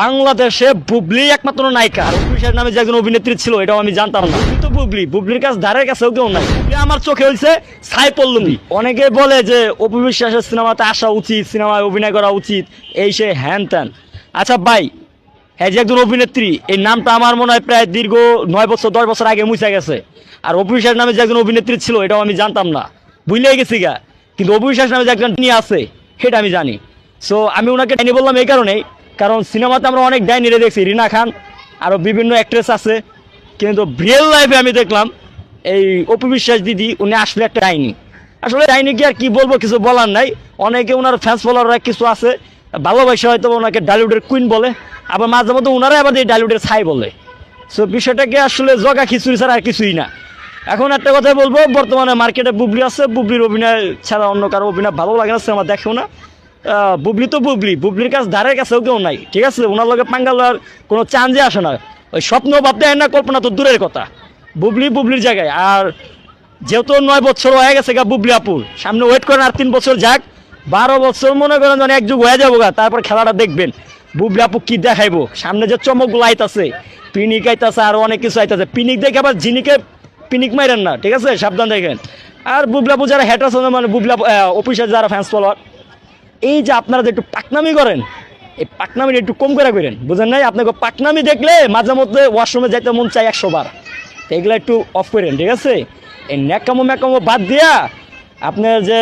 বাংলাদেশে বুবলি একমাত্র নায়িকা। আর নামে যে একজন অভিনেত্রী ছিল, এটাও আমি জানতাম না। কিন্তু বুবলি, বুবলির কাছে ধারের কাছেও কেউ নাই। আমার চোখে হয়েছে সাই পল্লবী অনেকে বলে যে অপু বিশ্বাসের সিনেমাতে আসা উচিত, সিনেমায় অভিনয় করা উচিত, এই সে হ্যান ত্যান। আচ্ছা ভাই হ্যাঁ যে একজন অভিনেত্রী, এই নামটা আমার মনে হয় প্রায় দীর্ঘ নয় বছর, দশ বছর আগে মুছে গেছে। আর অভিশ্বাস নামে যে একজন অভিনেত্রী ছিল, এটাও আমি জানতাম না। বুঝলে গেছি গা। কিন্তু অভিশ্বাস নামে যে একজন নিয়ে আছে, সেটা আমি জানি। সো আমি ওনাকে ডাইনি বললাম এই কারণেই কারণ সিনেমাতে আমরা অনেক ডাইনিরে দেখছি, রিনা খান আরও বিভিন্ন অ্যাক্ট্রেস আছে। কিন্তু রিয়েল লাইফে আমি দেখলাম, এই অপু বিশ্বাস দিদি, উনি আসলে একটা ডাইনি। আসলে ডাইনি কি আর কি বলব, কিছু বলার নাই। অনেকে ওনার ফ্যান্স ফলোয়াররা কিছু আছে, ভালোবাসা হয়তো ওনাকে ডালিউডের কুইন বলে, আবার মাঝে মধ্যে ওনারাই আবার এই ডালিউডের ছাই বলে। সো বিষয়টাকে আসলে জগা খিচুড়ি ছাড়া আর কিছুই না। এখন একটা কথাই বলব, বর্তমানে মার্কেটে বুবলি আছে, বুবলির অভিনয় ছাড়া অন্য কারও অভিনয় ভালো লাগে না, সিনেমা দেখেও না। বুবলি তো বুবলি। বুবলির কাছে ধারের কাছেও কেউ নাই, ঠিক আছে? ওনার লগে পাঙ্গাল আর কোনো চান্সে আসে না। ওই স্বপ্ন ভাবতে হয় না, কল্পনা তো দূরের কথা। বুবলি বুবলির জায়গায়। আর যেহেতু নয় বছর হয়ে গেছে গা বুবলি আপুর, সামনে ওয়েট করেন আর তিন বছর যাক। বারো বছর মনে করেন যেন এক যুগ হয়ে যাব গা, তারপর খেলাটা দেখবেন। বুবলি আপু কি দেখাইবো? সামনে যে চমকগুলো আইতাছে পিনিক আইতাছে, আর অনেক কিছু আইতাছে। পিনিক দেখে আবার জিনিকে পিনিক মাইরেন না, ঠিক আছে? সাবধান দেখেন। আর বুবলি আপু যারা হ্যাটার মানে বুবলি আপু অফিসের যারা ফ্যান্স ফলোয়ার এই যে আপনারা যে একটু পাকনামি করেন, এই পাকনামিটা একটু কম করে করেন, বুঝেন নাই? আপনাকে পাকনামি দেখলে মাঝে মধ্যে ওয়াশরুমে যাইতে মন চাই একশো বার। এগুলো একটু অফ করেন, ঠিক আছে? এই ন্যাকামো ম্যাকামো বাদ দিয়া আপনার যে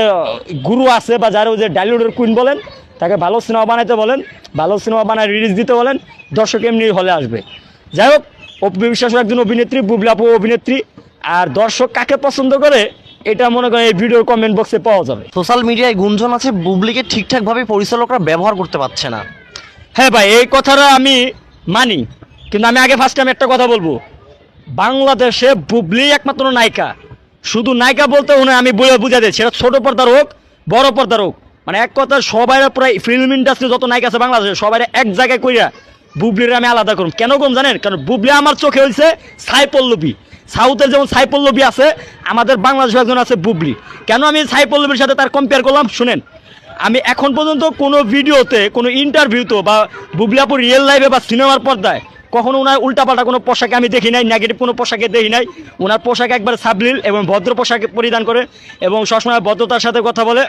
গুরু আছে বা যারা যে ডালিউডের কুইন বলেন, তাকে ভালো সিনেমা বানাইতে বলেন, ভালো সিনেমা বানায় রিলিজ দিতে বলেন, দর্শক এমনি হলে আসবে। যাই হোক, অপু বিশ্বাস একজন অভিনেত্রী, বুবলি আপু অভিনেত্রী, আর দর্শক কাকে পছন্দ করে এটা মনে করেন এই ভিডিওর কমেন্ট বক্সে পাওয়া যাবে। সোশ্যাল মিডিয়ায় গুঞ্জন আছে বুবলিকে ঠিকঠাকভাবে পরিচালকরা ব্যবহার করতে পারছে না। হ্যাঁ ভাই এই কথাটা আমি মানি কিন্তু আমি আগে ফার্স্ট টাইম একটা কথা বলব। বাংলাদেশে বুবলি একমাত্র নায়িকা। শুধু নায়িকা বলতে উনি আমি বলে বুঝা দিই সেটা ছোট পর্দার হোক বড় পর্দার হোক। মানে এক কথা সবাই প্রায় ফিল্ম ইন্ডাস্ট্রি যত নায়িকা আছে বাংলাদেশে সবাই এক জায়গায় কইরা বুবলির আমি আলাদা করুন কেন কম জানেন? কারণ বুবলি আমার চোখে হয়েছে সাইপল্লবী সাউথের যেমন সাইপল্লবী আছে, আমাদের বাংলাদেশের একজন আছে বুবলি। কেন আমি সাইপল্লবীর সাথে তার কম্পেয়ার করলাম? শুনেন, আমি এখন পর্যন্ত কোনো ভিডিওতে, কোনো ইন্টারভিউতে বা বুবলিয়াপুর রিয়েল লাইফে বা সিনেমার পর্দায় কখনো ওনার উল্টাপাল্টা কোনো পোশাকে আমি দেখি নাই নেগেটিভ কোনো পোশাকে দেখি নাই। ওনার পোশাক একবার সাবলীল এবং ভদ্র পোশাক পরিধান করে এবং সবসময় ভদ্রতার সাথে কথা বলে।